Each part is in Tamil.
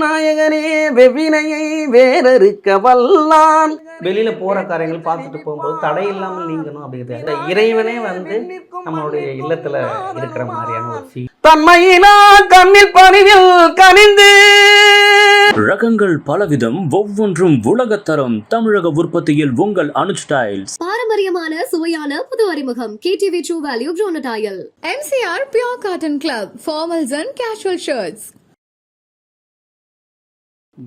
விநாயகனே வெவ்வினையை வேறறுக்க வல்லான். வெளியில போற காரியங்கள் பார்த்துட்டு போகும்போது தடை இல்லாமல் நீங்கணும் அப்படிங்கிறது. அந்த இறைவனே வந்து நம்மளுடைய இல்லத்துல இருக்கிற மாதிரியான ஒரு ஃபீல் தன்மையினா கண்ணில் பணிவில் கனிந்து. ரகங்கள் பலவிதம் ஒவ்வொன்றும் உலகத்தரம் தமிழக உற்பத்தியில் உங்கள் அனுஜ் டைல்ஸ். பாரம்பரியமான சுவையான புது அறிமுகம். கேடிவி ட்ரூ வேல்யூ ப்ரோனடாயல் MCR Pure Cotton Club, formals and casual shirts.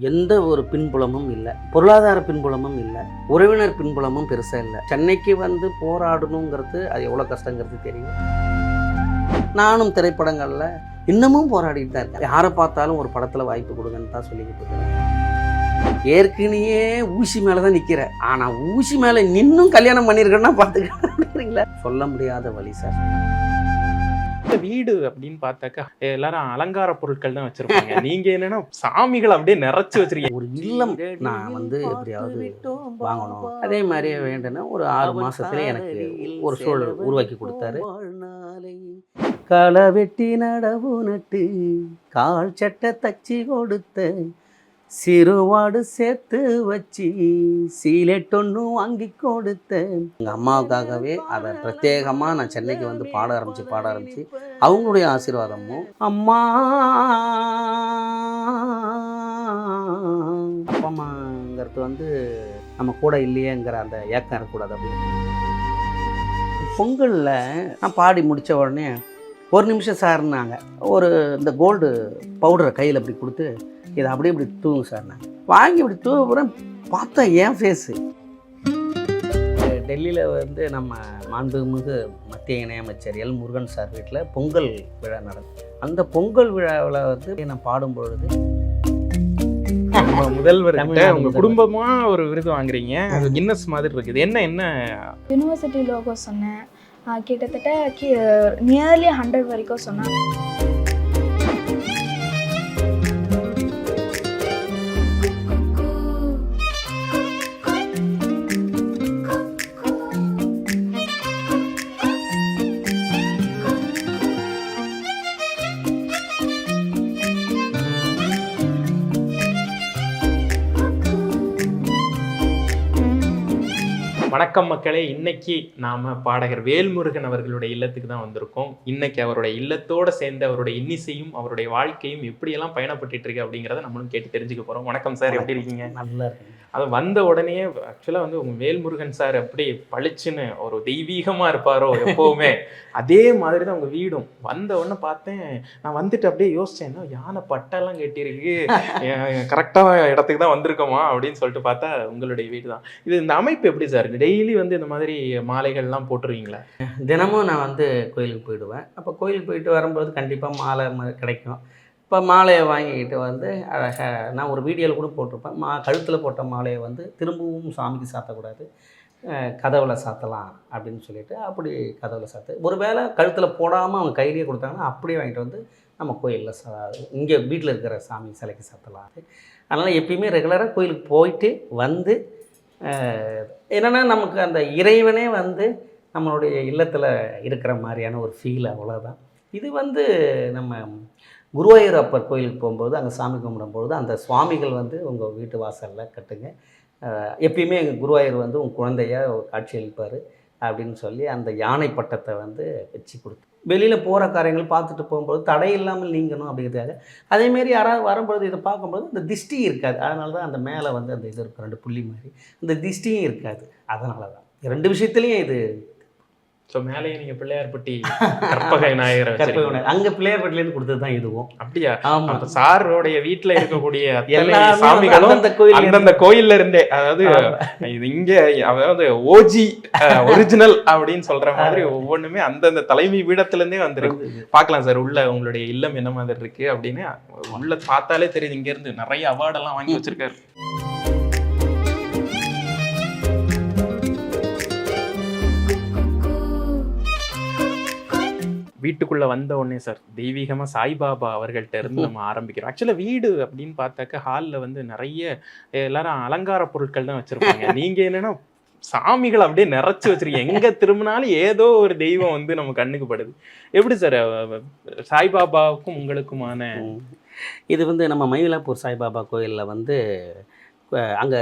எந்த ஒரு பின்புலமும் இல்லை. பொருளாதார பின்புலமும் இல்லை. உறவினர் பின்புலமும் பெருசாக இல்லை. சென்னைக்கு வந்து போராடணுங்கிறது அது எவ்வளோ கஷ்டங்கிறது தெரியும். நானும் திரைப்படங்களில் இன்னமும் போராடிட்டு தான் இருக்கேன். யாரை பார்த்தாலும் ஒரு படத்தில் வாய்ப்பு கொடுங்கன்னு தான் சொல்லிக்கிட்டு இருக்கிறேன். ஏற்கனவே ஊசி மேலே தான் நிற்கிறேன் ஆனால் ஊசி மேலே நின்னும் கல்யாணம் பண்ணியிருக்கேன்னா பார்த்துக்கிறீங்களா சொல்ல முடியாத வழி சார். வீடு அப்படின்னு பார்த்தாக்கா எல்லாரும் அலங்கார பொருட்கள் தான் வச்சிருப்பாங்க. நீங்க என்னன்னா சாமிகள் அப்படியே நிறைச்சு வச்சிருக்கீங்க. ஒரு இல்லம் நான் வந்து எப்படியாவது வாங்கணும். அதே மாதிரி வேண்டுனா ஒரு ஆறு மாசத்துல எனக்கு ஒரு சூழல் உருவாக்கி கொடுத்தாரு. களை வெட்டி நடவு நட்டு கால் சட்டை தச்சு கொடுத்த சிறுவாடு சேர்த்து வச்சு சீலெட்டொன்னு வாங்கி கொடுத்தேன். எங்கள் அம்மாவுக்காகவே அதை பிரத்யேகமாக நான் சென்னைக்கு வந்து பாட ஆரம்பித்து பாட ஆரம்பித்து அவங்களுடைய ஆசீர்வாதமும் அம்மா. அப்பா அம்மாங்கிறது வந்து நம்ம கூட இல்லையேங்கிற அந்த ஏக்கம் இருக்கக்கூடாது அப்படின்னு பொங்கலில் நான் பாடி முடித்த உடனே ஒரு நிமிஷம் சார்னாங்க ஒரு இந்த கோல்டு பவுடரை கையில் அப்படி கொடுத்து இதை அப்படியே இப்படி தூங்கு சார்னாங்க வாங்கி இப்படி தூவ போகிறேன் பார்த்தா என் ஃபேஸு டெல்லியில் வந்து நம்ம மாண்புமிகு மத்திய இணையமைச்சர் எல் முருகன் சார் வீட்டில் பொங்கல் விழா நடக்கும். அந்த பொங்கல் விழாவில் வந்து நான் பாடும்பொழுது நம்ம முதல்வர் உங்க. குடும்பமா ஒரு விருது வாங்குறீங்க. அது கின்னஸ் மாதிரி இருக்குது. என்ன என்ன? யூனிவர்சிட்டி லோகோ சொன்னேன். கிட்டத்தட்ட நியர்லி ஹண்ட்ரட் வரைக்கும் சொன்னேன் வணக்கம் மக்களே. இன்னைக்கு நாம பாடகர் வேல்முருகன் அவர்களுடைய இல்லத்துக்கு தான் வந்திருக்கோம். இன்னைக்கு அவருடைய இல்லத்தோட சேர்ந்து அவருடைய இன்னிசையும் அவருடைய வாழ்க்கையும் எப்படியெல்லாம் பயணப்பட்டுட்டு இருக்கு அப்படிங்கிறத நம்மளும் கேட்டு தெரிஞ்சுக்க போறோம். வணக்கம் சார். எப்படி இருக்கீங்க? நல்லா இருக்குங்க அது வந்த உடனே ஆக்சுவலாக வந்து உங்க வேல்முருகன் சார் அப்படி பளிச்சுன்னு ஒரு தெய்வீகமா இருப்பாரோ எப்பவுமே அதே மாதிரி தான் உங்க வீடும். வந்த உடனே பார்த்தேன் நான் வந்துட்டு அப்படியே யோசிச்சேன் என்ன யானை பட்டெல்லாம் கட்டியிருக்கு? கரெக்டான இடத்துக்கு தான் வந்திருக்கோமா? அப்படின்னு சொல்லிட்டு பார்த்தா உங்களுடைய வீடு தான். இது இந்த அமைப்பு எப்படி சார்? டெய்லி வந்து இந்த மாதிரி மாலைகள்லாம் போட்டுருவீங்களா? தினமும் நான் வந்து கோயிலுக்கு போயிடுவேன். அப்போ கோயிலுக்கு போயிட்டு வரும்போது கண்டிப்பாக மாலை கிடைக்கும். இப்போ மாலையை வாங்கிக்கிட்டு வந்து அழகாக நான் ஒரு வீடியோவில் கூட போட்டிருப்பேன். மா கழுத்தில் போட்ட மாலையை வந்து திரும்பவும் சாமிக்கு சாத்தக்கூடாது. அஹ் கதவுல சாத்தலாம் அப்படின்னு சொல்லிட்டு அப்படி கதவுல சாத்து. ஒருவேளை கழுத்தில் போடாமல் அவங்க கையிலேயே கொடுத்தாங்கன்னா அப்படியே வாங்கிட்டு வந்து நம்ம கோயிலில் சா இங்கே வீட்டில் இருக்கிற சாமி சிலைக்கு சாத்தலாம். அதனால் எப்பயுமே ரெகுலராக கோயிலுக்கு போயிட்டு வந்து என்னென்னா நமக்கு அந்த இறைவனே வந்து நம்மளுடைய இல்லத்தில் இருக்கிற மாதிரியான ஒரு ஃபீல் அவ்வளோதான் இது வந்து நம்ம குருவாயூர் அப்பர் கோயிலுக்கு போகும்போது அங்கே சாமி கும்பிடும்போது அந்த சுவாமிகள் வந்து உங்கள் வீட்டு வாசலில் கட்டுங்க. எப்பயுமே எங்கள் குருவாயூர் வந்து உங்கள் குழந்தைய காட்சி அளிப்பார் அப்படின்னு சொல்லி அந்த யானை பட்டத்தை வந்து வச்சு கொடுத்து வெளியில் போகிற காரியங்கள் பார்த்துட்டு போகும்போது தடை இல்லாமல் நீங்கணும் அப்படிங்கிறதுக்காக. அதேமாரி யாராவது வரும்பொழுது இதை பார்க்கும்போது இந்த திஷ்டி இருக்காது. அதனால தான் அந்த மேலே வந்து அந்த இது இருக்கும் ரெண்டு புள்ளி மாதிரி. இந்த திஷ்டியும் இருக்காது. அதனால தான் ரெண்டு விஷயத்துலையும் இது ஸோ மேலேயே நீங்க பிள்ளையார்பட்டி கற்பக விநாயகரை வச்சிருக்கீங்க. அங்கே பிள்ளையார் பட்டிலேருந்து கொடுத்தது தான் இதுவும். அப்படியா? ஆமாம் சாரோடைய வீட்டுல இருக்கக்கூடிய எல்லாமே சாமிகளும் அந்தந்த கோயில் அந்தந்த கோயில்ல இருந்தே அதாவது இது இங்க அதாவது ஓஜி ஒரிஜினல் அப்படின்னு சொல்ற மாதிரி ஒவ்வொன்றுமே அந்தந்த தலைமை பீடத்துல இருந்தே வந்திருக்கு. பார்க்கலாம் சார் உள்ள உங்களுடைய இல்லம் என்ன மாதிரி இருக்கு அப்படின்னு. உள்ள பார்த்தாலே தெரியுது இங்க இருந்து நிறைய அவார்ட் எல்லாம் வாங்கி வச்சிருக்காரு. வீட்டுக்குள்ள வந்த உடனே சார் தெய்வீகமா சாய்பாபா அவர்கள்ட்ட இருந்து நம்ம ஆரம்பிக்கிறோம். ஆக்சுவலா வீடு அப்படின்னு பார்த்தாக்க ஹால்ல வந்து நிறைய எல்லாரும் அலங்கார பொருட்கள் தான் வச்சிருப்பாங்க. நீங்க என்னன்னா சாமிகள் அப்படியே நிறைச்சு வச்சிருக்கீங்க. எங்க திரும்பினாலும் ஏதோ ஒரு தெய்வம் வந்து நம்ம கண்ணுக்கு படுது. எப்படி சார் சாய்பாபாவுக்கும் உங்களுக்குமான இது வந்து நம்ம மயிலாப்பூர் சாய்பாபா கோயிலில் வந்து அங்கே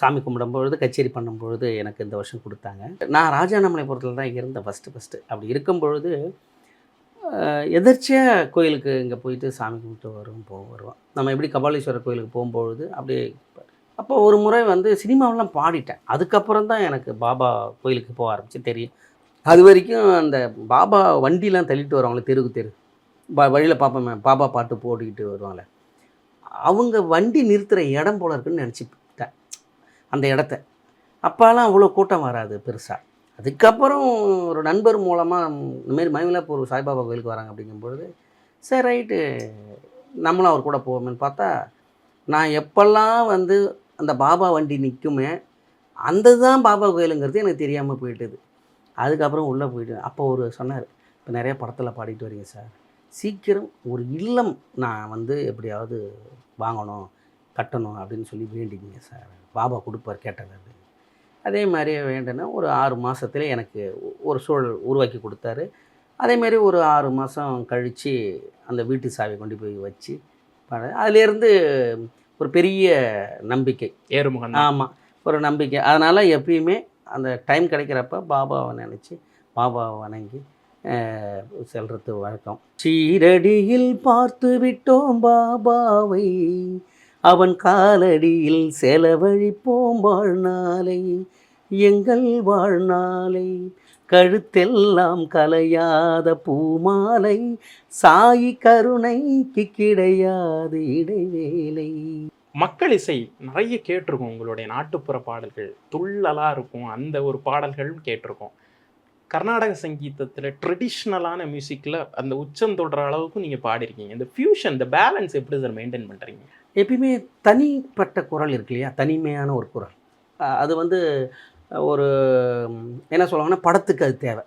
சாமி கும்பிடும்பொழுது கச்சேரி பண்ணும்பொழுது எனக்கு இந்த வருஷம் கொடுத்தாங்க. நான் ராஜாண்ணாமலைபுரத்தில் தான் இருந்தேன் ஃபஸ்ட்டு ஃபஸ்ட்டு அப்படி இருக்கும் பொழுது எதிர்ச்சியாக கோயிலுக்கு இங்கே போயிட்டு சாமி கும்பிட்டு வரும் போ வருவோம். நம்ம எப்படி கபாலீஸ்வரர் கோயிலுக்கு போகும்பொழுது அப்படியே அப்போ ஒரு முறை வந்து சினிமாவெலாம் பாடிட்டேன். அதுக்கப்புறம் தான் எனக்கு பாபா கோயிலுக்கு போக ஆரம்பிச்சு தெரியும். அது வரைக்கும் அந்த பாபா வண்டிலாம் தள்ளிட்டு வருவாங்களே தெருக்கு தெரு. ப வழியில் பார்ப்போமே பாபா பாட்டு போட்டுக்கிட்டு வருவாங்களே அவங்க வண்டி நிறுத்துகிற இடம் போல இருக்குன்னு நினச்சிப்பேன். அந்த இடத்த. அப்போல்லாம் அவ்வளோ கூட்டம் வராது பெருசாக அதுக்கப்புறம் ஒரு நண்பர் மூலமாக இந்தமாரி மயிலாப்பூர் சாய்பாபா கோயிலுக்கு வராங்க அப்படிங்கும்பொழுது சரி ரைட்டு. நம்மளும் அவர் கூட போவோமேன்னு பார்த்தா நான் எப்பெல்லாம் வந்து அந்த பாபா வண்டி நிற்குமே அந்த தான் பாபா கோயிலுங்கிறது எனக்கு தெரியாமல் போயிட்டுது. அதுக்கப்புறம் உள்ளே போயிட்டு அப்போ ஒரு சொன்னார் இப்போ நிறைய படத்தில் பாடிட்டு வரீங்க சார். சீக்கிரம் ஒரு இல்லம் நான் வந்து எப்படியாவது வாங்கணும் கட்டணும் அப்படின்னு சொல்லி வேண்டிக்கிங்க சார். பாபா கொடுப்பார் கேட்டது அப்படின்னு அதே மாதிரி வேண்டுனா ஒரு ஆறு மாதத்துல எனக்கு ஒரு சூழல் உருவாக்கி கொடுத்தாரு. அதேமாரி ஒரு ஆறு மாதம் கழித்து அந்த வீட்டு சாவி கொண்டு போய் வச்சு அதுலேருந்து ஒரு பெரிய நம்பிக்கை. ஏறுமுகம் ஆமாம் ஒரு நம்பிக்கை. அதனால் எப்பயுமே அந்த டைம் கிடைக்கிறப்ப பாபாவை நினச்சி பாபாவை வணங்கி செல்றது வழக்கம். சீரடியில் பார்த்து விட்டோம் பாபாவை. அவன் காலடியில் செலவழிப்போம் வாழ்நாளை எங்கள் வாழ்நாளை. கழுத்தெல்லாம் கலையாத பூமாலை சாயி கருணைக்கு கிடையாது இடைவேளை. மக்கள் இசை நிறைய கேட்டிருக்கோம் உங்களுடைய நாட்டுப்புற பாடல்கள். துள்ளலாக இருக்கும் அந்த ஒரு பாடல்களும் கேட்டிருக்கோம். கர்நாடக சங்கீதத்தில் ட்ரெடிஷ்னலான மியூசிக்கில் அந்த உச்சம் தொடுற அளவுக்கு நீங்கள் பாடிருக்கீங்க இந்த ஃபியூஷன் இந்த பேலன்ஸ் எப்படி சார் மெயின்டைன் பண்ணுறீங்க எப்பயுமே தனிப்பட்ட குரல் இருக்கு இல்லையா? தனிமையான ஒரு குரல். அது வந்து ஒரு என்ன சொல்லுவாங்கன்னா படத்துக்கு அது தேவை.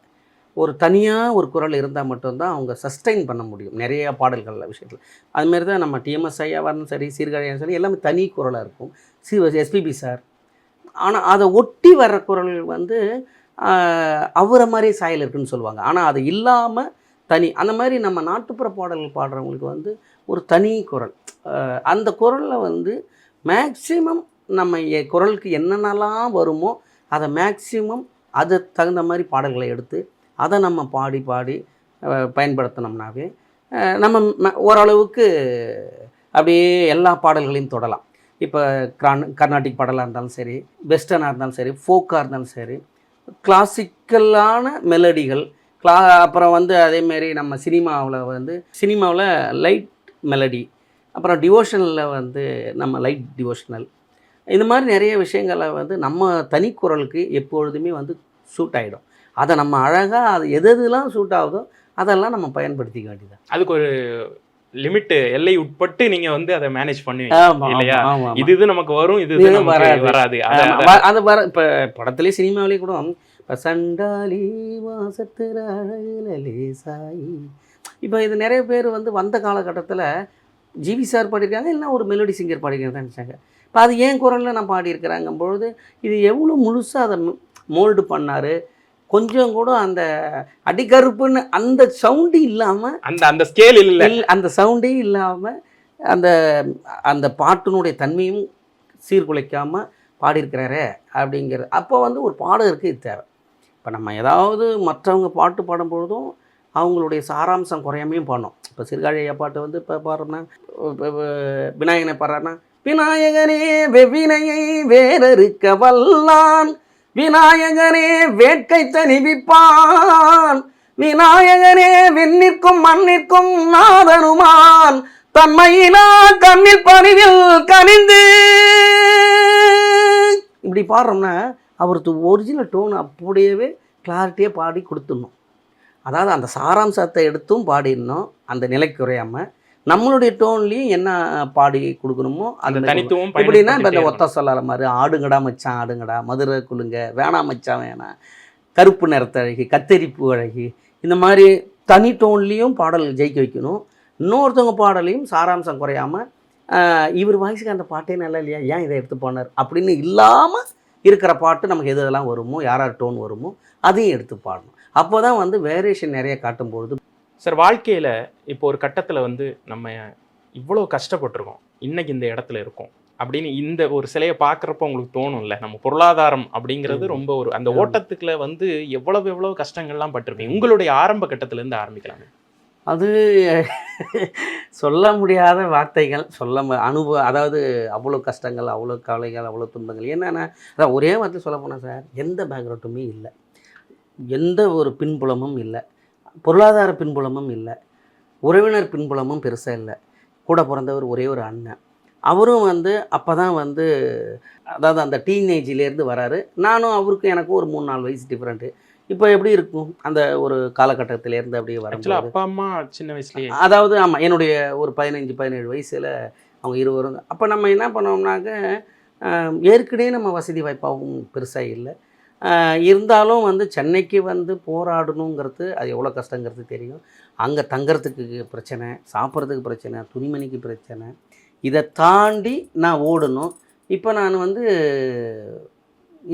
ஒரு தனியாக ஒரு குரல் இருந்தால் மட்டும்தான் அவங்க சஸ்டைன் பண்ண முடியும். நிறைய பாடல்கள் விஷயத்தில். அதுமாரி தான் நம்ம டிஎம்எஸ் ஐயாவாரும் சரி சீர்காழியாரும் சரி எல்லாமே தனி குரலாக இருக்கும். சி எஸ்பிபி சார் ஆனால் அதை ஒட்டி வர்ற குரல் வந்து அவரை மாதிரி சாயல் இருக்குன்னு சொல்லுவாங்க. ஆனால் அது இல்லாமல் தனி. அந்த மாதிரி நம்ம நாட்டுப்புற பாடல்கள் பாடுறவங்களுக்கு வந்து ஒரு தனி குரல். அந்த குரலில் வந்து மேக்சிமம் நம்ம குரலுக்கு என்னென்னலாம் வருமோ அதை மேக்சிமம் அது தகுந்த மாதிரி பாடல்களை எடுத்து அதை நம்ம பாடி பாடி பயன்படுத்தினோம்னாவே நம்ம ஓரளவுக்கு அப்படியே எல்லா பாடல்களையும் தொடலாம். இப்போ கிரான் கர்நாடிக் பாடலாக இருந்தாலும் சரி வெஸ்டர்னாக இருந்தாலும் சரி ஃபோக்காக இருந்தாலும் சரி கிளாசிக்கலான மெலடிகள் கிளா அப்புறம் வந்து அதேமாரி நம்ம சினிமாவில் வந்து சினிமாவில் லைட் மெலடி அப்புறம் டிவோஷனலில் வந்து நம்ம லைட் டிவோஷனல் இந்த மாதிரி நிறைய விஷயங்களை வந்து நம்ம தனிக்குரலுக்கு எப்பொழுதுமே வந்து சூட் ஆகிடும் அதை நம்ம அழகாக அது எது எதுலாம் சூட் ஆகுதோ அதெல்லாம் நம்ம பயன்படுத்திக்க வேண்டியது அதுக்கு ஒரு லிமிட் எல்லை உட்பட்டு நீங்க வந்து அதை மேனேஜ் பண்ணுவீங்க இல்லையா? இது இது நமக்கு வரும் இது வராது. வராது. அத- வர இப்போ படத்துலேயே சினிமாவிலேயே கூட இப்போ சண்டாலி வாசத்துல அழகுல லேசாயி இப்போ இது நிறைய பேர் வந்து வந்த காலகட்டத்தில் ஜிவி சார் பாடியிருக்காங்க இல்லைன்னா ஒரு மெலோடி சிங்கர் பாடியிருக்காங்க நினச்சாங்க. இப்போ அது ஏன் குரலில் நான் பாடியிருக்கிறாங்க பொழுது இது எவ்வளோ முழுசாக அதை மோல்டு பண்ணார் கொஞ்சம் கூட அந்த அடிக்கருப்புன்னு அந்த சவுண்டு இல்லாமல் அந்த அந்த ஸ்கேல் இல்ல. இல்ல அந்த சவுண்டே இல்லாமல் அந்த அந்த பாட்டினுடைய தன்மையும் சீர்குலைக்காமல் பாடியிருக்கிறாரே அப்படிங்கிறது அப்போ வந்து ஒரு பாடகருக்கு இது தேவை. இப்போ நம்ம ஏதாவது மற்றவங்க பாட்டு பாடும்பொழுதும் அவங்களுடைய சாராம்சம் குறையாமையும் பாடணும் இப்போ சிறுகாழியா பாட்டு வந்து இப்போ பாடுறோம்னா விநாயகனை பாடுறாருன்னா விநாயகனே வெவினையை வேறறுக்க வல்லான் விநாயகனே வேட்கை தணிவிப்பான் விநாயகனே விண்ணிற்கும் மண்ணிற்கும் நாதனுமான் தன்மையினா கண்ணில் பணிவில் கனிந்து. இப்படி பாடுறோம்னா அவருக்கு ஒரிஜினல் டோன் அப்படியே கிளாரிட்டியாக பாடி கொடுத்துடணும். அதாவது அந்த சாராம்சத்தை எடுத்தும் பாடிடணும் அந்த நிலை குறையாம நம்மளுடைய டோன்லேயும் என்ன பாடி கொடுக்கணுமோ அந்த தனித்துவம் எப்படின்னா இப்போ இந்த ஒத்த சொல்லாத மாதிரி ஆடுங்கடா மச்சான் ஆடுங்கடா மதுரை குலுங்க வேணாம் மச்சான் வேணாம் கருப்பு நிறத்தழகி கத்தரிப்பு அழகி இந்த மாதிரி தனி டோன்லேயும் பாடல் ஜெயிக்க வைக்கணும். இன்னொருத்தவங்க பாடலையும் சாராம்சம் குறையாமல் இவர் வாய்ஸுக்கு அந்த பாட்டே நல்லா இல்லையா? ஏன் இதை எடுத்து போனார்? அப்படின்னு இல்லாமல் இருக்கிற பாட்டு நமக்கு எது எதெல்லாம் வருமோ யார் யார் டோன் வருமோ அதையும் எடுத்து பாடணும். அப்போ தான் வந்து வேரியேஷன் நிறைய காட்டும்பொழுது சார் வாழ்க்கையில இப்போ ஒரு கட்டத்துல வந்து நம்ம இவ்வளோ கஷ்டப்பட்டிருக்கோம். இன்னைக்கு இந்த இடத்துல இருக்கோம். அப்படின்னு இந்த ஒரு சிலையை பார்க்குறப்ப உங்களுக்கு தோணும்ல? நம்ம பொருளாதாரம் அப்படிங்கிறது. ரொம்ப ஒரு அந்த. ஓட்டத்துக்குள்ள வந்து எவ்வளவு எவ்வளவு கஷ்டங்கள்லாம் பட்டிருப்பீங்க உங்களுடைய ஆரம்ப கட்டத்துல இருந்து ஆரம்பிக்கலாம். அது சொல்ல முடியாத வார்த்தைகள் சொல்ல மு- அனுபவ அதாவது அவ்வளோ கஷ்டங்கள் அவ்வளோ கவலைகள் அவ்வளோ துன்பங்கள். என்னென்ன அதான் ஒரே வார்த்தை சொல்ல போனால் சார் எந்த பேக்ரவுண்டுமே இல்லை. எந்த ஒரு பின்புலமும் இல்லை. பொருளாதார பின்புலமும் இல்லை. உறவினர் பின்புலமும் பெருசாக இல்லை. கூட பிறந்தவர் ஒரே ஒரு அண்ணன். அவரும் வந்து அப்போ தான் வந்து அதாவது அந்த டீனேஜிலேருந்து வராரு. நானும் அவருக்கும் எனக்கும் ஒரு மூணு நாலு வயசு டிஃப்ரெண்ட்டு இப்போ எப்படி இருக்கும்? அந்த ஒரு காலகட்டத்திலேருந்து அப்படியே வரும்போது. அப்பா அம்மா சின்ன வயசுலயே. அதாவது ஆமாம் என்னுடைய ஒரு பதினஞ்சு பதினேழு வயசில் அவங்க இருவரும். அப்போ நம்ம என்ன பண்ணோம்னாக்க ஏற்கனவே நம்ம வசதி வாய்ப்பாகவும் பெருசாக இல்லை. இருந்தாலும் வந்து சென்னைக்கு வந்து போராடணுங்கிறது அது எவ்வளோ கஷ்டங்கிறது தெரியும். அங்கே தங்கிறதுக்கு பிரச்சனை சாப்பிட்றதுக்கு பிரச்சனை துணிமணிக்கு பிரச்சனை. இதை தாண்டி நான் ஓடணும். இப்போ நான் வந்து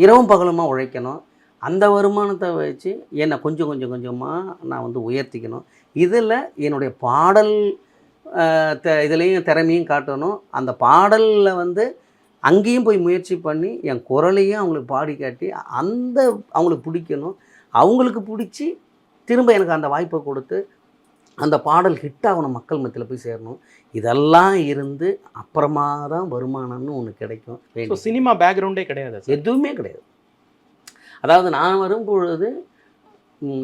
இரவும் பகலுமாக உழைக்கணும். அந்த வருமானத்தை வச்சு என்னை கொஞ்சம் கொஞ்சம் கொஞ்சமாக நான் வந்து உயர்த்திக்கணும். இதில் என்னுடைய பாடல் த இதுலேயும் திறமையும் காட்டணும். அந்த பாடலில் வந்து அங்கேயும் போய் முயற்சி பண்ணி என் குரலையும் அவங்களுக்கு பாடி காட்டி அந்த அவங்களுக்கு பிடிக்கணும். அவங்களுக்கு பிடிச்சி திரும்ப எனக்கு அந்த வாய்ப்பை கொடுத்து அந்த பாடல் ஹிட் ஆகணும் மக்கள் மத்தியில் போய் சேரணும். இதெல்லாம் இருந்து அப்புறமா தான் வருமானம்னு ஒன்று கிடைக்கும். சினிமா பேக்ரவுண்டே கிடையாது எதுவுமே கிடையாது. அதாவது நான் வரும்பொழுது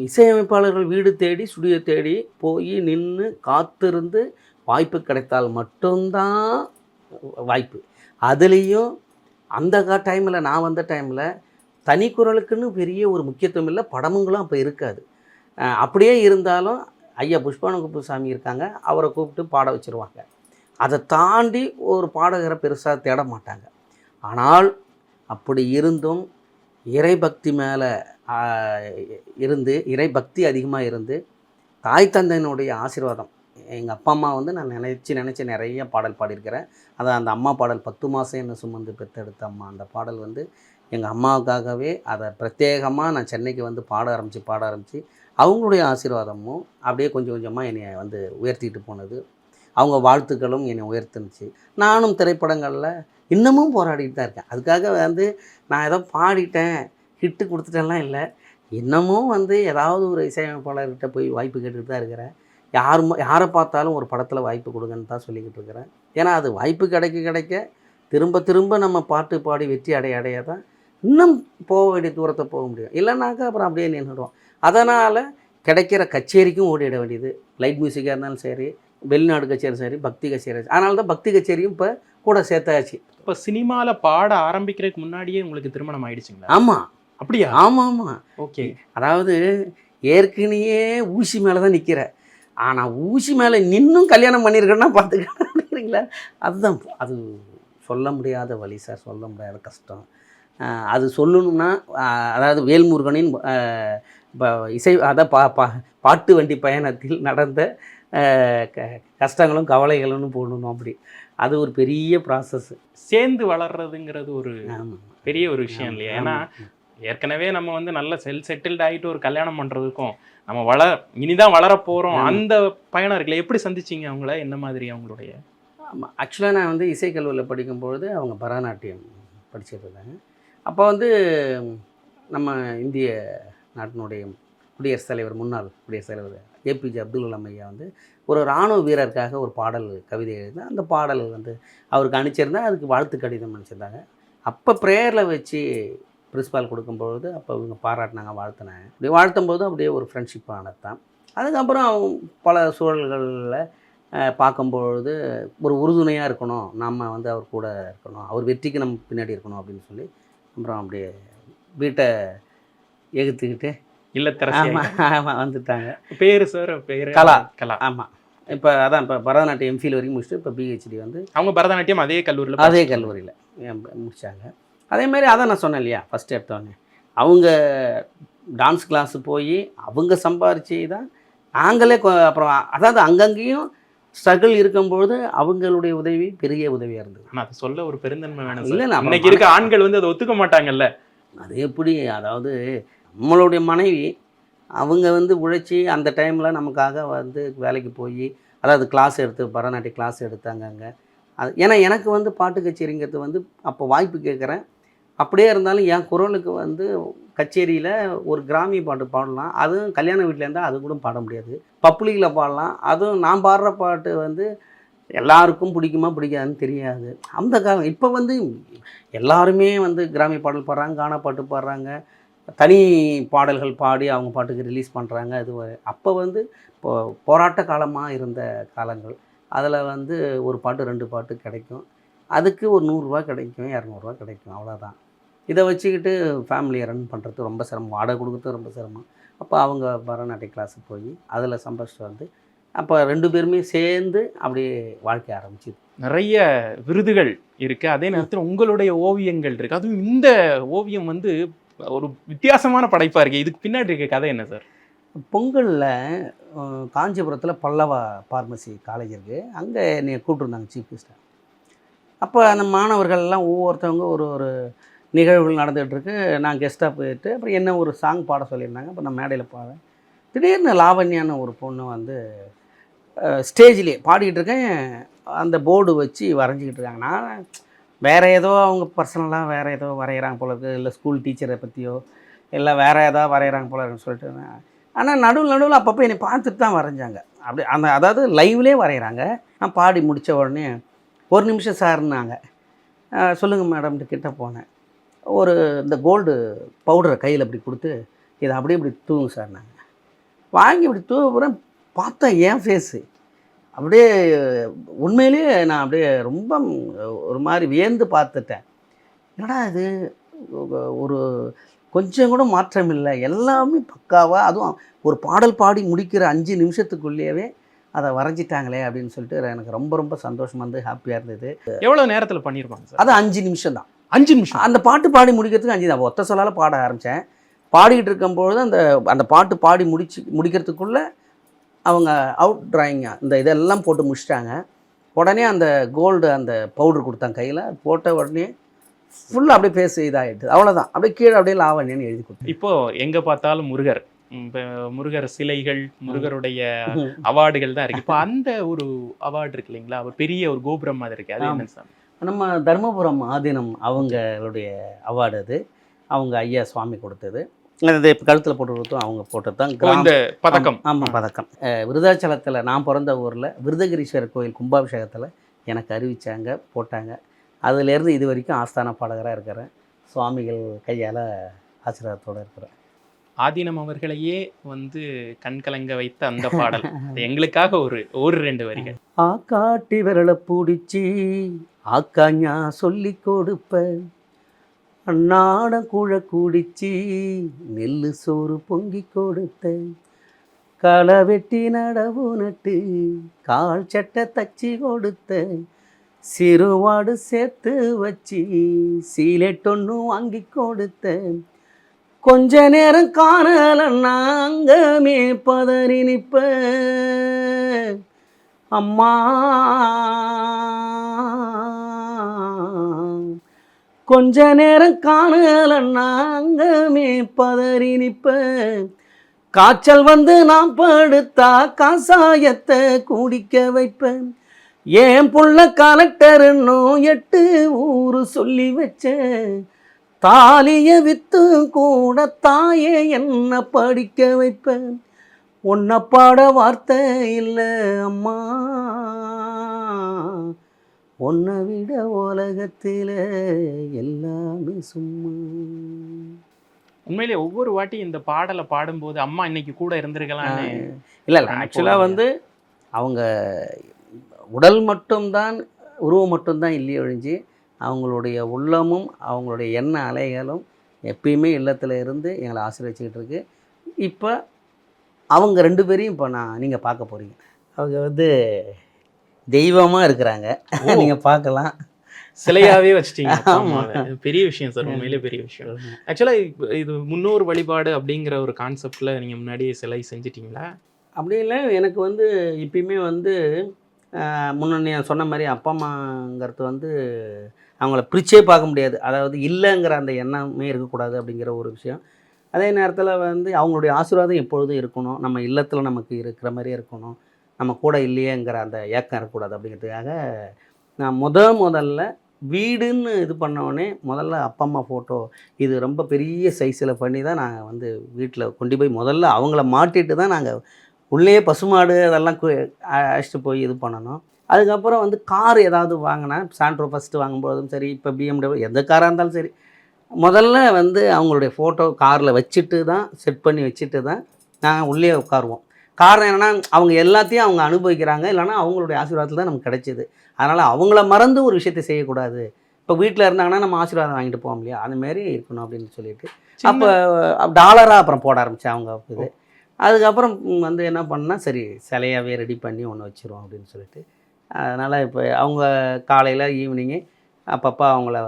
இசையமைப்பாளர்கள் வீடு தேடி ஸ்டுடியோ தேடி போய் நின்று காத்திருந்து வாய்ப்பு கிடைத்தால் மட்டும்தான் வாய்ப்பு. அதுலேயும் அந்த கா டைமில் நான் வந்த டைமில் தனி குரலுக்குன்னு பெரிய ஒரு முக்கியத்துவம் இல்லை படமுங்களும் அப்போ இருக்காது. அப்படியே இருந்தாலும் ஐயா புஷ்பான சாமி இருக்காங்க அவரை கூப்பிட்டு பாட வச்சுருவாங்க. அதை தாண்டி ஒரு பாடகரை பெருசாக தேட மாட்டாங்க. ஆனால் அப்படி இருந்தும் இறைபக்தி மேலே இருந்து இறைபக்தி அதிகமாக இருந்து தாய் தந்தையினுடைய ஆசீர்வாதம் எங்கள் அப்பா அம்மா வந்து நான் நினச்சி நினச்சி நிறைய பாடல் பாடியிருக்கிறேன். அதான் அந்த அம்மா பாடல் பத்து மாதம் என்ன சுமந்து பெற்றெடுத்த அம்மா. அந்த பாடல் வந்து எங்கள் அம்மாவுக்காகவே அதை பிரத்யேகமாக நான் சென்னைக்கு வந்து பாட ஆரம்பித்து பாட ஆரம்பித்து அவங்களுடைய ஆசீர்வாதமும் அப்படியே கொஞ்சம் கொஞ்சமாக என்னை வந்து உயர்த்திட்டு போனது. அவங்க வாழ்த்துக்களும் என்னை உயர்த்துனுச்சு. நானும் திரைப்படங்களில் இன்னமும் போராடிட்டு தான் இருக்கேன். அதுக்காக வந்து நான் ஏதோ பாடிட்டேன் ஹிட்டு கொடுத்துட்டேன்லாம் இல்லை. இன்னமும் வந்து ஏதாவது ஒரு இசையமைப்பாளர்கிட்ட போய் வாய்ப்பு கேட்டுகிட்டு தான் இருக்கிறேன். யார் யாரை பார்த்தாலும் ஒரு படத்தில் வாய்ப்பு கொடுங்கன்னு தான் சொல்லிக்கிட்டு இருக்கிறேன். ஏன்னா அது வாய்ப்பு கிடைக்க கிடைக்க திரும்ப திரும்ப நம்ம பாட்டு பாடி வெற்றி அடைய அடைய தான் இன்னும் போக வேண்டிய தூரத்தை போக முடியும். இல்லைனாக்கா அப்புறம் அப்படியே நின்றுடும். அதனால் கிடைக்கிற கச்சேரிக்கும் ஓடிட வேண்டியது. லைட் மியூசிக்காக இருந்தாலும் சரி வெளிநாடு கச்சேரி சரி பக்தி கச்சேரி சரி. அதனால தான் பக்தி கச்சேரியும் இப்போ கூட சேர்த்தாச்சு. இப்போ சினிமால பாட ஆரம்பிக்கிறதுக்கு முன்னாடியே உங்களுக்கு திருமணம் ஆயிடுச்சுங்களா? ஆமாம் அப்படியா? ஆமாம். ஆமாம் ஓகே. அதாவது ஏற்கனவே ஊசி மேலே தான் நிற்கிற ஆனால் ஊசி மேலே நின்னும் கல்யாணம் பண்ணியிருக்கேன்னா பார்த்துக்கிறீங்களா அதுதான் அது சொல்ல முடியாத வழி சார் சொல்ல முடியாத கஷ்டம். அது சொல்லணும்னா அதாவது வேல்முருகனின் ஆஹ் ப- இசை அதான் பா பா பாட்டு வண்டி பயணத்தில் நடந்த க- கஷ்டங்களும் கவலைகளும் போடணும் அப்படி. அது ஒரு பெரிய ப்ராசஸ் சேர்ந்து வளர்றதுங்கிறது ஒரு பெரிய ஒரு விஷயம் இல்லையா? ஏன்னா ஏற்கனவே நம்ம வந்து நல்ல செல் செட்டில்ட் ஆகிட்டு ஒரு கல்யாணம் பண்றதுக்கும் நம்ம வள இனிதான் வளர ஆமா. அந்த பயணம் இருக்குல்ல எப்படி சந்திச்சீங்க அவங்கள? என்ன மாதிரி அவங்களுடைய? ஆமாம் ஆக்சுவலாக நான் வந்து இசைக்கல்லூரியில் படிக்கும்பொழுது அவங்க பரதநாட்டியம் படிச்சுட்டு இருந்தாங்க அப்போ வந்து நம்ம இந்திய நாட்டினுடைய குடியரசுத் தலைவர் முன்னாள் குடியரசுத் தலைவர் ஏபிஜே அப்துல் கலாம் ஐயா வந்து ஒரு இராணுவ வீரருக்காக ஒரு பாடல் கவிதை எழுதினா அந்த பாடல் வந்து அவருக்கு அனுப்பிச்சிருந்தா அதுக்கு வாழ்த்து கடிதம் அனுப்பிச்சிருந்தாங்க. அப்போ ப்ரேயரில் வச்சு பிரின்ஸ்பால் கொடுக்கும்பொழுது அப்போ இவங்க பாராட்டினாங்க வாழ்த்தினாங்க. அப்படி வாழ்த்தும் போது அப்படியே ஒரு ஃப்ரெண்ட்ஷிப் ஆனது தான் அதுக்கப்புறம் பல சூழல்களில் பார்க்கும்பொழுது ஒரு உறுதுணையாக இருக்கணும். நம்ம வந்து அவர் கூட இருக்கணும். அவர் வெற்றிக்கு நம்ம பின்னாடி இருக்கணும் அப்படின்னு சொல்லி அப்புறம் அப்படியே வீட்டை எகுத்துக்கிட்டு இல்லத்தரசி ஆமாம் ஆமாம் வந்துட்டாங்க. பேரு சார் பேரு கலா. கலா. ஆமாம் இப்போ அதான் இப்போ பரதநாட்டியம் எம்ஃபில் வரைக்கும் முடிச்சுட்டு இப்போ பிஹெச்டி வந்து அவங்க பரதநாட்டியம் அதே கல்லூரியில் அதே கல்லூரியில் முடித்தாங்க அதே மாதிரி அதான் நான் சொன்னேன் இல்லையா ஃபஸ்ட் எடுத்தோடனே அவங்க டான்ஸ் கிளாஸ் போய் அவங்க சம்பாரிச்சு தான் நாங்களே அப்புறம் அதாவது அங்கங்கேயும் ஸ்ட்ரகிள் இருக்கும்பொழுது அவங்களுடைய உதவி பெரிய உதவியாக இருந்தது. ஆனா அதை சொல்ல ஒரு பெருந்தன்மை வேணும் இல்ல, இன்னைக்கு இருக்க ஆண்கள் வந்து அதை ஒத்துக்க மாட்டாங்கல்ல. அது எப்படி அதாவது நம்மளுடைய மனைவி அவங்க வந்து உழைச்சி அந்த டைமில் நமக்காக வந்து வேலைக்கு போய் அதாவது கிளாஸ் எடுத்து பரதநாட்டிய கிளாஸ் எடுத்தாங்க அங்கே அது ஏன்னா எனக்கு வந்து பாட்டு கச்சேரிங்கிறது வந்து அப்போ வாய்ப்பு கேட்குறேன். அப்படியே இருந்தாலும் என் குரலுக்கு வந்து கச்சேரியில் ஒரு கிராமிய பாட்டு பாடலாம். அதுவும் கல்யாண வீட்டில் இருந்தால் அது கூட பாட முடியாது. பப்ளிக்கில் பாடலாம். அதுவும் நான் பாடுற பாட்டு வந்து எல்லாருக்கும் பிடிக்குமா பிடிக்காதுன்னு தெரியாது. அந்த காலம் இப்போ வந்து எல்லாருமே வந்து கிராமிய பாடல் பாடுறாங்க கானா பாட்டு பாடுறாங்க. தனி பாடல்கள் பாடி அவங்க பாட்டுக்கு ரிலீஸ் பண்ணுறாங்க அது அப்போ வந்து இப்போ போராட்ட காலமாக இருந்த காலங்கள். அதில் வந்து ஒரு பாட்டு ரெண்டு பாட்டு கிடைக்கும். அதுக்கு ஒரு நூறுரூவா கிடைக்கும் இரநூறுவா கிடைக்கும். அவ்வளோதான் இதை வச்சுக்கிட்டு ஃபேமிலியை ரன் பண்ணுறது ரொம்ப சிரமம். வாடகை கொடுக்குறது ரொம்ப சிரமம். அப்போ அவங்க பரதநாட்டிய கிளாஸுக்கு போய் அதில் சம்பாதிச்சிட்டு வந்து அப்போ ரெண்டு பேருமே சேர்ந்து அப்படியே வாழ்க்கை ஆரம்பிச்சுது. நிறைய விருதுகள் இருக்கு. அதே நேரத்தில் உங்களுடைய ஓவியங்கள் இருக்கு. அதுவும் இந்த ஓவியம் வந்து ஒரு வித்தியாசமான படைப்பா இருக்கு. இதுக்கு பின்னாடி இருக்க கதை என்ன சார்? பொங்கலில் காஞ்சிபுரத்தில் பல்லவா பார்மசி காலேஜ் இருக்குது அங்கே என்னை கூப்பிட்டுருந்தாங்க சீஃப் கெஸ்ட்டாக அப்போ அந்த மாணவர்கள்லாம் ஒவ்வொருத்தவங்க ஒரு ஒரு நிகழ்வுகள் நடந்துகிட்ருக்கு. நான் கெஸ்ட்டாக போயிட்டு அப்புறம் என்ன ஒரு சாங் பாட சொல்லியிருந்தாங்க அப்போ நான் மேடையில் பாடுவேன். திடீர்னு லாவண்யான்னு ஒரு பொண்ணு வந்து ஸ்டேஜ்லேயே பாடிக்கிட்டு இருக்கேன். அந்த போர்டு வச்சு வரைஞ்சிக்கிட்டு இருக்காங்க. நான் வேறு ஏதோ அவங்க பர்சனலாக வேறு ஏதோ வரைகிறாங்க போல இருக்குது இல்லை ஸ்கூல் டீச்சரை பற்றியோ இல்லை வேறு ஏதாவது வரைகிறாங்க போல இருக்குன்னு சொல்லிட்டு ஆனால் நடுவில் நடுவில் அப்பப்போ என்னை பார்த்துட்டு தான் வரைஞ்சாங்க. அப்படி அந்த அதாவது லைவ்லேயே வரைகிறாங்க நான் பாடி முடித்த உடனே ஒரு நிமிஷம் சார்னாங்க சொல்லுங்கள் மேடம்ட்டு கிட்டே போனேன். ஒரு இந்த கோல்டு பவுடரை கையில் அப்படி கொடுத்து இதை அப்படியே இப்படி தூங்க சார் நாங்கள் வாங்கி இப்படி தூவ போகிறேன் பார்த்தா என் ஃபேஸு அப்படியே உண்மையிலேயே நான் அப்படியே ரொம்ப ஒரு மாதிரி வியந்து பார்த்துட்டேன். என்னடா இது? ஒரு கொஞ்சம் கூட மாற்றம் இல்லை. எல்லாமே பக்காவாக அதுவும் ஒரு பாடல் பாடி முடிக்கிற அஞ்சு நிமிஷத்துக்குள்ளேயே அதை வரைஞ்சிட்டாங்களே அப்படின்னு சொல்லிட்டு எனக்கு ரொம்ப ரொம்ப சந்தோஷம் வந்து ஹாப்பியாக இருந்தது. எவ்வளவு நேரத்துல பண்ணிருப்பாங்க சார்? அது அஞ்சு நிமிஷம் தான் அஞ்சு நிமிஷம். அந்த பாட்டு பாடி முடிக்கிறதுக்கு அஞ்சு தான் ஒத்த சொல்லால் பாட ஆரம்பித்தேன் பாடிக்கிட்டு இருக்கும்பொழுது அந்த அந்த பாட்டு பாடி முடிச்சு முடிக்கிறதுக்குள்ளே அவங்க அவுட் டிராயிங்க இந்த இதெல்லாம் போட்டு முடிச்சிட்டாங்க. உடனே அந்த கோல்டு அந்த பவுடர் கொடுத்தாங்க கையில். போட்ட உடனே ஃபுல்லாக அப்படியே பேச இதாகிடுது அவ்வளோதான் அப்படியே கீழே அப்படியே லாவண்யன்னு எழுதி கொடுத்தேன். இப்போ எங்க பார்த்தாலும் முருகர். இப்ப முருகர் சிலைகள் முருகருடைய அவார்டுகள் தான் இருக்கு. இப்போ அந்த ஒரு அவார்டு இருக்கு இல்லைங்களா? ஒரு பெரிய ஒரு கோபுரம் மாதிரி இருக்கு. அது என்ன சார் நம்ம தர்மபுரம் ஆதீனம் அவங்களுடைய அவார்டு அது. அவங்க ஐயா சுவாமி கொடுத்தது. அது இப்போ கழுத்தில் போட்டு கொடுத்தோம் அவங்க போட்டது தான் பதக்கம். ஆமாம் பதக்கம். விருதாச்சலத்தில் நான் பிறந்த ஊரில் விருதகிரீஸ்வரர் கோயில் கும்பாபிஷேகத்தில் எனக்கு அறிவிச்சாங்க போட்டாங்க. அதுலேருந்து இது வரைக்கும் ஆஸ்தான பாடகராக இருக்கிறேன். சுவாமிகள் கையால் ஆசீர்வாதத்தோடு இருக்கிறேன். ஆதீனம் அவர்களையே வந்து கண்கலங்க வைத்த அந்த பாடல். எங்களுக்காக ஒரு ஒரு ரெண்டு வரிகள். ஆக்காட்டி விரலை பிடிச்சி ஆக்காஞா சொல்லி கொடுப்பேன் அன்னாட குழ குடிச்சி நெல்லு சோறு பொங்கி கொடுத்தேன் களை வெட்டி நடவு நட்டு கால் சட்டை தச்சு கொடுத்தேன் சிறுவாடு சேர்த்து வச்சு சீலெட்டொன்று வாங்கி கொடுத்தேன் கொஞ்ச நேரம் காணல அங்கமே பதறி நிற்பேன் அம்மா. கொஞ்ச நேரம் காணல அங்கமே பதறி நிற்பேன் காய்ச்சல் வந்து நான் படுத்தா காசாயத்தை குடிக்க வைப்பேன் ஏன் புள்ள கலெக்டர்ன்னும் எட்டு ஊரு சொல்லி வச்சேன் தாலிய வித்து கூட தாயே என்ன படிக்க வைப்பேன். உன்னை பாட வார்த்தை இல்லை அம்மா. உன்னை விட உலகத்தில் எல்லாமே சும்மா. உண்மையிலே ஒவ்வொரு வாட்டி இந்த பாடலை பாடும்போது அம்மா இன்னைக்கு கூட இருந்திருக்கலாம்னு இல்லை இல்லை ஆக்சுவலாக வந்து அவங்க உடல் மட்டும்தான் உருவம் மட்டும்தான் இல்லையே ஒழிஞ்சு அவங்களுடைய உள்ளமும் அவங்களுடைய எண்ண அலைகளும் எப்பயுமே இல்லத்தில் இருந்து எங்களை ஆசீர்வச்சிக்கிட்டு இருக்கு. இப்போ அவங்க ரெண்டு பேரையும் இப்போ நான் நீங்கள் பார்க்க போகிறீங்க அவங்க வந்து தெய்வமாக இருக்கிறாங்க. நீங்கள் பார்க்கலாம். சிலையாவே வச்சிட்டீங்க. ஆமா. ஆமா. பெரிய விஷயம் சார் உண்மையிலே பெரிய விஷயம். ஆக்சுவலா இது முன்னோர் வழிபாடு அப்படிங்கிற ஒரு கான்செப்ட்ல நீங்க முன்னாடியே சிலை செஞ்சிட்டீங்களா? அப்படி இல்லை. எனக்கு வந்து இப்பயுமே வந்து முன்ன சொன்ன மாதிரி அப்பா அம்மாங்கிறது வந்து அவங்கள பிரிச்சே பார்க்க முடியாது. அதாவது இல்லைங்கிற அந்த எண்ணமே இருக்கக்கூடாது அப்படிங்கிற ஒரு விஷயம். அதே நேரத்தில் வந்து அவங்களுடைய ஆசீர்வாதம் எப்பொழுதும் இருக்கணும். நம்ம இல்லத்தில் நமக்கு இருக்கிற மாதிரியே இருக்கணும். நம்ம கூட இல்லையேங்கிற அந்த ஏக்கம் இருக்கக்கூடாது அப்படிங்கிறதுக்காக நான் முத முதல்ல வீடுன்னு இது பண்ணோடனே முதல்ல அப்பா அம்மா ஃபோட்டோ இது ரொம்ப பெரிய சைஸில் பண்ணி தான் நாங்கள் வந்து வீட்டில் கொண்டு போய் முதல்ல அவங்கள மாட்டிட்டு தான் நாங்கள் உள்ளே பசுமாடு அதெல்லாம் அழைச்சிட்டு போய் இது பண்ணணும். அதுக்கப்புறம் வந்து கார் ஏதாவது வாங்கினா சாண்ட்ரோ ஃபஸ்ட்டு வாங்கும்போதும் சரி இப்போ பிஎம்டபிள்யூ எந்த காராக இருந்தாலும் சரி முதல்ல வந்து அவங்களுடைய ஃபோட்டோ காரில் வச்சுட்டு தான் செட் பண்ணி வச்சுட்டு தான் நாங்கள் உள்ளே உட்காருவோம். காரணம் என்னென்னா அவங்க எல்லாத்தையும் அவங்க அனுபவிக்கிறாங்க இல்லைன்னா அவங்களுடைய ஆசீர்வாதத்தில் தான் நமக்கு கிடைச்சிது. அதனால் அவங்கள மறந்து ஒரு விஷயத்தை செய்யக்கூடாது. இப்போ வீட்டில் இருந்தாங்கன்னா நம்ம ஆசீர்வாதம் வாங்கிட்டு போவோம் இல்லையா? அந்த மாதிரி இருக்கணும் அப்படின்னு சொல்லிட்டு. அப்போ டாலராக அப்புறம் போட ஆரம்பித்தேன் அவங்க இது. அதுக்கப்புறம் வந்து என்ன பண்ணால் சரி சிலையாகவே ரெடி பண்ணி ஒன்று வச்சிருவோம் அப்படின்னு சொல்லிட்டு. அதனால் இப்போ அவங்க காலையில் ஈவினிங்கு அப்பப்போ அவங்கள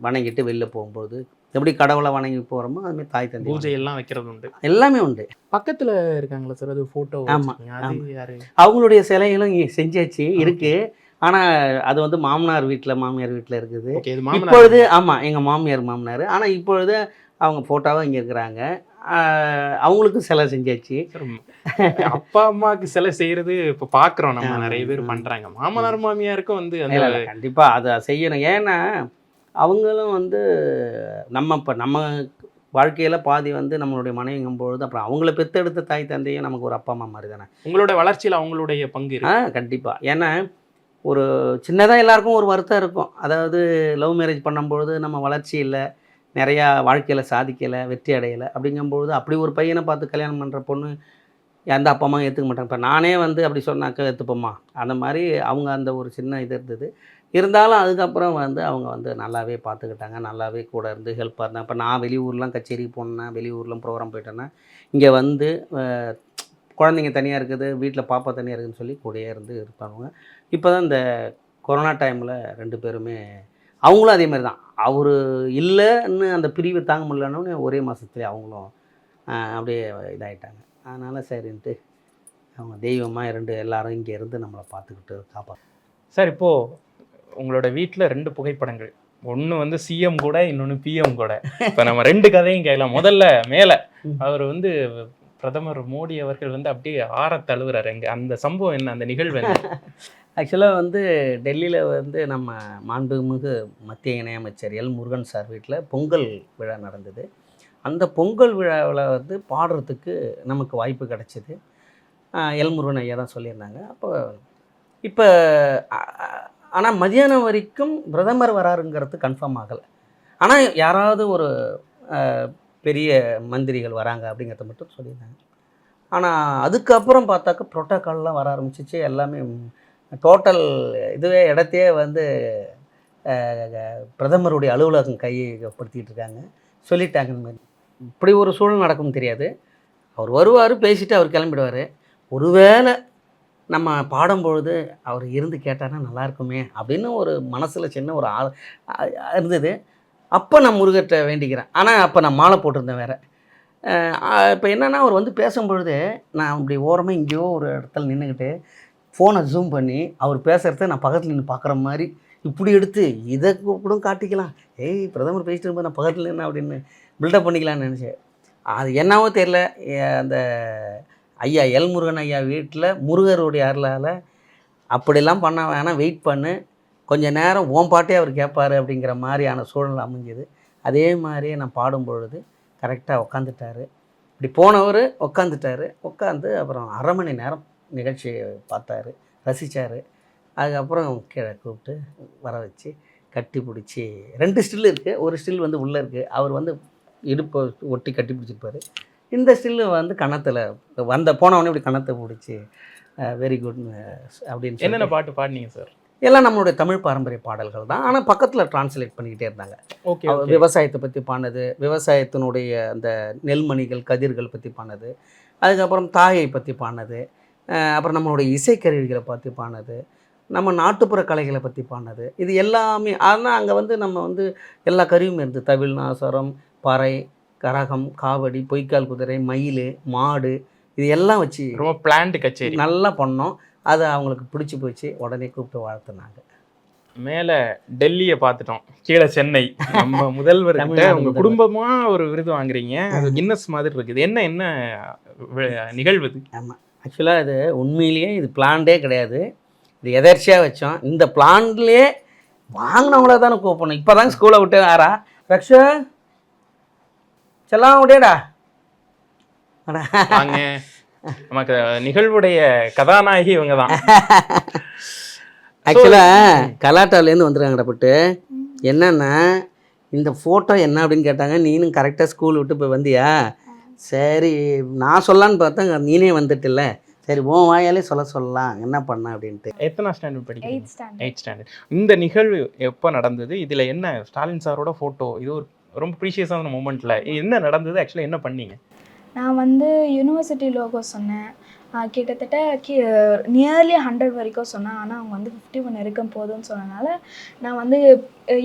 வணங்கிட்டு வெளில போகும்போது எப்படி கடவுளை வணங்கி போகிறோமோ அதுமாதிரி தாய் தந்தை பூஜை எல்லாம் வைக்கிறது உண்டு. எல்லாமே உண்டு. பக்கத்துல இருக்காங்களா சார் அது போட்டோ ஆமா, அது ஆமா. யாரு? அவங்களுடைய சிலைகளும் இங்க செஞ்சாச்சு இருக்கு. ஆனால் அது வந்து மாமனார் வீட்டில் மாமியார் வீட்டில் இருக்குது. இப்பொழுது ஆமாம் எங்கள் மாமியார் மாமனார். ஆனால் இப்பொழுது அவங்க ஃபோட்டோவாக இங்கே இருக்கிறாங்க. அவங்களுக்கும் சிலை செஞ்சாச்சு. அப்பா அம்மாக்கு சிலை செய்யறது இப்ப பாக்குறோம் நம்ம நிறைய பேர் ஆமா. பண்றாங்க. மாமனார் மாமியாருக்கும் வந்து கண்டிப்பாக அதை செய்யணும். ஏன்னா அவங்களும் வந்து நம்ம இப்போ நம்ம வாழ்க்கையில் பாதி வந்து நம்மளுடைய மனைவிங்கும் பொழுது அப்புறம் அவங்கள பெத்தெடுத்த தாய் தந்தையும் நமக்கு ஒரு அப்பா அம்மா மாதிரி தானே. உங்களோட வளர்ச்சியில அவங்களுடைய பங்கு ஆ கண்டிப்பாக ஏன்னா ஒரு சின்னதாக எல்லாருக்கும் ஒரு வருத்தம் இருக்கும். அதாவது லவ் மேரேஜ் பண்ணும்பொழுது நம்ம வளர்ச்சி இல்லை. நிறையா வாழ்க்கையில் சாதிக்கலை வெற்றி அடையலை அப்படிங்கும்பொழுது அப்படி ஒரு பையனை பார்த்து கல்யாணம் பண்ணுற பொண்ணு எந்த அப்பா அம்மா ஏற்றுக்க மாட்டாங்க. இப்போ நானே வந்து அப்படி சொன்னாக்க ஏற்றுப்போம்மா அந்த மாதிரி அவங்க அந்த ஒரு சின்ன இது இருந்தது. இருந்தாலும் அதுக்கப்புறம் வந்து அவங்க வந்து நல்லாவே பார்த்துக்கிட்டாங்க. நல்லாவே கூட இருந்து ஹெல்ப்பாக இருந்தாங்க. இப்போ நான் வெளியூர்லாம் கச்சேரி போனேன்னா வெளியூர்லாம் ப்ரோக்ராம் போயிட்டேன்னா இங்கே வந்து குழந்தைங்க தனியாக இருக்குது வீட்டில் பாப்பா தனியாக இருக்குதுன்னு சொல்லி கூடயே இருந்து இருப்பாங்க. இப்போ தான் இந்த கொரோனா டைமில் ரெண்டு பேருமே அவங்களும் அதே மாதிரி தான் அவர் இல்லைன்னு அந்த பிரிவை தாங்க முடியலன்னு ஒரே மாதத்துலேயே அவங்களும் அப்படியே இதாயிட்டாங்க. அதனால் சரின்ட்டு அவங்க தெய்வமாக இரண்டு எல்லாரும் இங்கே இருந்து நம்மளை பார்த்துக்கிட்டு காப்பாற்று சார் இப்போ உங்களோட வீட்ல ரெண்டு புகைப்படங்கள். ஒண்ணு வந்து சிஎம் கூட இன்னொன்னு பிஎம் கூட. இப்ப நம்ம ரெண்டு கதையும் கேட்கலாம். முதல்ல மேல. அவர் வந்து பிரதமர் மோடி அவர்கள் வந்து அப்படியே ஆற தழுவுறாரு எங்கே அந்த சம்பவம் என்ன? அந்த நிகழ்வு என்ன? ஆக்சுவலாக வந்து டெல்லியில் வந்து நம்ம மாண்புமிகு மத்திய இணையமைச்சர் எல். முருகன் சார் வீட்டில் பொங்கல் விழா நடந்தது. அந்த பொங்கல் விழாவில் வந்து பாடுறதுக்கு நமக்கு வாய்ப்பு கிடச்சிது. எல். முருகன் ஐயா தான் சொல்லியிருந்தாங்க. அப்போ இப்போ ஆனால் மதியானம் வரைக்கும் பிரதமர் வராருங்கிறது கன்ஃபார்ம் ஆகலை. ஆனால் யாராவது ஒரு பெரிய மந்திரிகள் வராங்க அப்படிங்கிறத மட்டும் சொல்லியிருந்தாங்க. ஆனால் அதுக்கப்புறம் பார்த்தாக்க ப்ரோட்டோக்கால்லாம் வர ஆரம்பிச்சிச்சு. எல்லாமே டோட்டல் இதுவே இடத்தையே வந்து பிரதமருடைய அலுவலகம் கையகப்படுத்திட்டு இருக்காங்க. சொல்லிட்டாங்க இந்த மாதிரி. இப்படி ஒரு சூழல் நடக்கும் தெரியாது. அவர் வருவார் பேசிட்டு அவர் கிளம்பிடுவார். ஒருவேளை நம்ம பாடும்பொழுது அவர் இருந்து கேட்டார்னா நல்லா இருக்குமே அப்படின்னு ஒரு மனசில் சின்ன ஒரு ஆள் இருந்தது. அப்போ நான் முருகர்கிட்ட வேண்டிக்கிறேன். ஆனால் அப்போ நான் மாலை போட்டிருந்தேன் வேறு. இப்போ என்னென்னா அவர் வந்து பேசும்பொழுது நான் இப்படி ஓரமாக எங்கேயோ ஒரு இடத்துல நின்றுக்கிட்டு ஃபோனை ஜூம் பண்ணி அவர் பேசுகிறத நான் பக்கத்தில் நின்று பார்க்குற மாதிரி இப்படி எடுத்து இதை கூட காட்டிக்கலாம். ஏய் பிரதமர் பேசிட்டு இருக்கும்போது நான் பக்கத்தில் நின்று அப்படின்னு பில்டப் பண்ணிக்கலாம்னு நினச்சேன். அது என்னவோ தெரில அந்த ஐயா எல் முருகன் ஐயா வீட்டில் முருகருடைய அருளால் அப்படிலாம் பண்ண வேணாம் வெயிட் பண்ணு. கொஞ்ச நேரம் ஓன் பாட்டே அவர் கேட்பாரு அப்படிங்கிற மாதிரியான சூழல் அமைஞ்சது. அதே மாதிரியே நான் பாடும் பொழுது கரெக்டாக உக்காந்துட்டாரு. இப்படி போனவர் உக்காந்துட்டாரு. உட்காந்து அப்புறம் அரை மணி நேரம் நிகழ்ச்சியை பார்த்தாரு ரசித்தார் அதுக்கப்புறம் கீழே கூப்பிட்டு வர வச்சு கட்டி பிடிச்சி ரெண்டு ஸ்டில் இருக்குது ஒரு ஸ்டில் வந்து உள்ளே இருக்குது அவர் வந்து இடுப்பை ஒட்டி கட்டி பிடிச்சிருப்பாரு. இந்த ஸ்டில்லு வந்து கணத்தில் வந்த போனவொடனே இப்படி கணத்தை பிடிச்சி வெரி குட் அப்படின்னு என்னென்ன பாட்டு பாடினீங்க சார்? எல்லாம் நம்மளுடைய தமிழ் பாரம்பரிய பாடல்கள் தான். ஆனால் பக்கத்தில் டிரான்ஸ்லேட் பண்ணிக்கிட்டே இருந்தாங்க. ஓகே விவசாயத்தை பற்றி பாடினது விவசாயத்தினுடைய அந்த நெல்மணிகள் கதிர்கள் பற்றி பாடினது அதுக்கப்புறம் தாயை பற்றி பாடினது அப்புறம் நம்மளுடைய இசைக்கருவிகளை பற்றி பாடினது நம்ம நாட்டுப்புற கலைகளை பற்றி பாடினது இது எல்லாமே ஆனால் அங்கே வந்து நம்ம வந்து எல்லா கருவியும் இருந்து தவில் நாசரம் பறை கரகம் காவடி பொய்க்கால் குதிரை மயில் மாடு இது எல்லாம் வச்சு ரொம்ப பிளான்டு கச்சேரி. நல்லா பண்ணோம். அது அவங்களுக்கு பிடிச்சி போச்சு. உடனே கூப்பிட்டு வாழ்த்துனாங்க. மேல டெல்லியை பார்த்துட்டோம். கீழே சென்னை. நம்ம முதல்வர் உங்க முதல்வர். குடும்பமா ஒரு விருது வாங்குறீங்க. அது கின்னஸ் மாதிரி இருக்குது. என்ன என்ன நிகழ்வு இது? ஆக்சுவலாக இது உண்மையிலேயே இது பிளான்டே கிடையாது. இது எதர்ச்சியாக வச்சோம். இந்த பிளான்லேயே வாங்கினவங்கள தானே கூப்பிடணும். இப்போ தான் ஸ்கூலை விட்டு ஆறா. ரக்ஷா செல்லாம் விடேடா அடா. நமக்கு நிகழ்வுடைய கதாநாயகி இவங்க தான் ஆக்சுவலாக கலாட்டாலேருந்து வந்துருக்காங்கடா பட்டு. என்னன்னா இந்த ஃபோட்டோ என்ன அப்படின்னு கேட்டாங்க நீனும் கரெக்டாக ஸ்கூல் விட்டு போய் வந்தியா? சரி நான் சொல்லலான்னு பார்த்தா நீனே வந்துட்டில்ல. சரி உன் வாயாலே சொல்ல சொல்லலாம். என்ன பண்ண அப்படின்ட்டு. எத்தனை ஸ்டாண்டர்ட் படிக்கிறீங்க? எயிட் ஸ்டாண்டர்ட் இந்த நிகழ்வு எப்போ நடந்தது? இதில் என்ன ஸ்டாலின் சாரோட ஃபோட்டோ இது ஒரு ரொம்ப ப்ரீஷியஸான மூமெண்ட்டில் என்ன நடந்தது? ஆக்சுவலாக என்ன பண்ணீங்க? நான் வந்து யூனிவர்சிட்டி லோகோ சொன்னேன். கிட்டத்தட்ட கி நியர்லி ஹண்ட்ரட் வரைக்கும் சொன்னேன். ஆனால் அவங்க வந்து ஃபிஃப்டி ஒன் இருக்கும் போதும்னு சொன்னனால நான் வந்து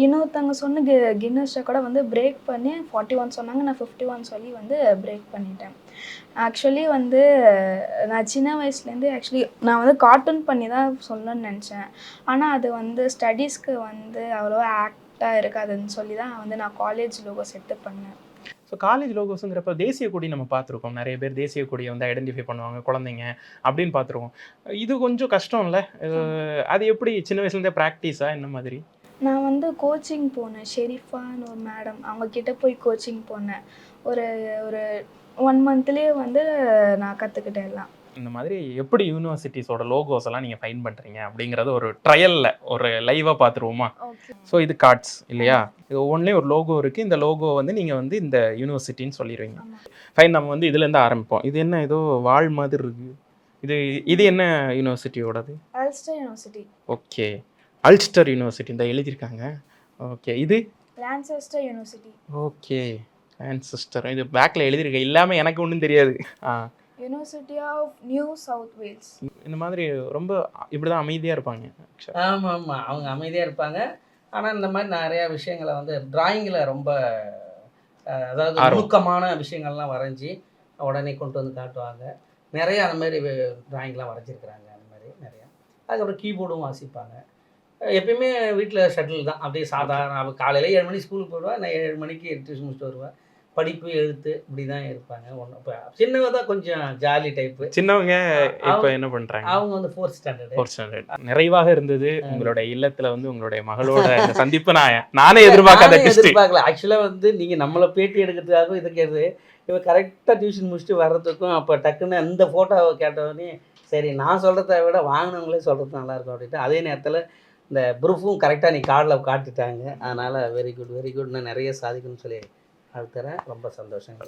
இன்னொருத்தவங்க சொன்ன கி கின்னஸ் கூட வந்து பிரேக் பண்ணி ஃபார்ட்டி ஒன் சொன்னாங்க. நான் ஃபிஃப்டி ஒன் சொல்லி வந்து பிரேக் பண்ணிட்டேன். ஆக்சுவலி வந்து நான் சின்ன வயசுலேருந்து ஆக்சுவலி நான் வந்து கார்ட்டூன் பண்ணி தான் சொல்லணும்னு நினச்சேன். ஆனால் அது வந்து ஸ்டடீஸ்க்கு வந்து அவ்வளோ ஆக்டாக இருக்காதுன்னு சொல்லி தான் வந்து நான் காலேஜ் லோகோஸ் எடுத்து பண்ணேன். ஸோ காலேஜ் லோகோஸுங்கிறப்ப தேசிய கொடி நம்ம பார்த்துருக்கோம். நிறைய பேர் தேசிய கொடியை வந்து ஐடென்டிஃபை பண்ணுவாங்க குழந்தைங்க அப்படின்னு பார்த்துருக்கோம். இது கொஞ்சம் கஷ்டம் இல்லை அது எப்படி சின்ன வயசுலேருந்தே ப்ராக்டிஸா என்ன மாதிரி? நான் வந்து கோச்சிங் போனேன். ஷெரீஃபான்னு ஒரு மேடம் அவங்கக்கிட்ட போய் கோச்சிங் போனேன். ஒரு ஒரு ஒன் மந்த்லேயே வந்து நான் கற்றுக்கிட்டேன் எல்லாம். இந்த மாதிரி எப்படி யூனிவர்சிட்டிஸோட லோகோஸ் எல்லாம் நீங்கள் ஃபைன் பண்ணுறீங்க அப்படிங்கிறத ஒரு ட்ரையலில் ஒரு லைவாக பார்த்துருவோமா? ஸோ இது கார்ட்ஸ் இல்லையா? இது ஒவ்வொன்றிலையும் ஒரு லோகோ இருக்குது இந்த லோகோ வந்து நீங்கள் வந்து இந்த யூனிவர்சிட்டின்னு சொல்லிடுவீங்க ஃபைன் நம்ம வந்து இதுலேருந்து ஆரம்பிப்போம். இது என்ன ஏதோ வாழ் மாதிரி இருக்குது இது இது என்ன யூனிவர்சிட்டியோடது Ulster university okay Ulster university இந்த எழுதியிருக்காங்க. ஓகே இது? லான்செஸ்டர் யூனிவர்சிட்டி ஓகே சிஸ்டர் இது பேக்கில் எழுதியிருக்க இல்லாமல் எனக்கு ஒன்றும் தெரியாது. ஆ. University of New South Wales இந்த மாதிரி ரொம்ப இப்படி தான் அமைதியாக இருப்பாங்க. ஆமாம் ஆமாம் அவங்க அமைதியாக இருப்பாங்க. ஆனால் இந்த மாதிரி நிறையா விஷயங்களை வந்து டிராயிங்கில் ரொம்ப அதாவது. நுணுக்கமான விஷயங்கள்லாம் வரைஞ்சி உடனே கொண்டு வந்து காட்டுவாங்க. நிறைய அந்த மாதிரி டிராயிங்லாம் வரைஞ்சிருக்கிறாங்க அந்த மாதிரி நிறையா. அதுக்கப்புறம் கீபோர்டும் வாசிப்பாங்க. எப்பயுமே வீட்டில் ஷட்டில் தான். அப்படியே சாதாரண அவள் காலையில் ஏழு மணிக்கு ஸ்கூலுக்கு போயிடுவா நான் ஏழு மணிக்கு டியூஷன் முடிச்சுட்டு வருவேன் படிப்பு எழுத்து இப்படி தான் இருப்பாங்க. ஒன்று இப்போ சின்னவ தான் கொஞ்சம் ஜாலி டைப்பு சின்னவங்க இப்போ என்ன பண்ணுறாங்க அவங்க வந்து ஃபோர்த் ஸ்டாண்டர்டு ஃபோர்த் ஸ்டாண்டர்ட் நிறைவாக இருந்தது. உங்களுடைய இல்லத்துல வந்து உங்களுடைய மகளோட சந்திப்பு நான் நானே எதிர்பார்க்காத எதிர்பார்க்கல. ஆக்சுவலாக வந்து நீங்கள் நம்மளை பேட்டி எடுக்கிறதுக்காகவும் இதுக்கிறது இவ கரெக்டாக டியூஷன் முடிச்சுட்டு வர்றதுக்கும் அப்போ டக்குன்னு அந்த ஃபோட்டோவை கேட்டவொடனே சரி நான் சொல்கிறத விட வாங்கினவங்களே சொல்கிறது நல்லாயிருக்கும் அப்படின்ட்டு அதே நேரத்தில் இந்த ப்ரூஃபும் கரெக்டாக நீ கார்டில் காட்டிட்டாங்க. அதனால் வெரி குட் வெரி குட் நான் நிறைய சாதிக்கணும்னு சொல்லி வாழ்த்துறேன் ரொம்ப சந்தோஷங்க.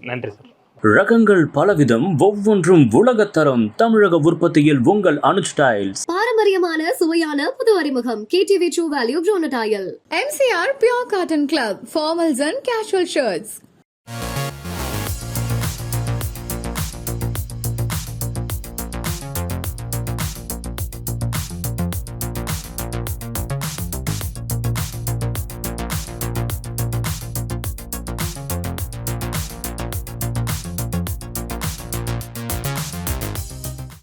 நன்றி. சார். ரகங்கள் பலவிதம் ஒவ்வொன்றும் உலகத்தரம் தமிழக உற்பத்தியில் உங்கள் அனுஜ் டைல்ஸ் பாரம்பரியமான சுவையான புது அறிமுகம். கேடிவி ட்ரூ வேல்யூ ப்ரோனடாயல் MCR Pure Cotton Club, formals and casual shirts.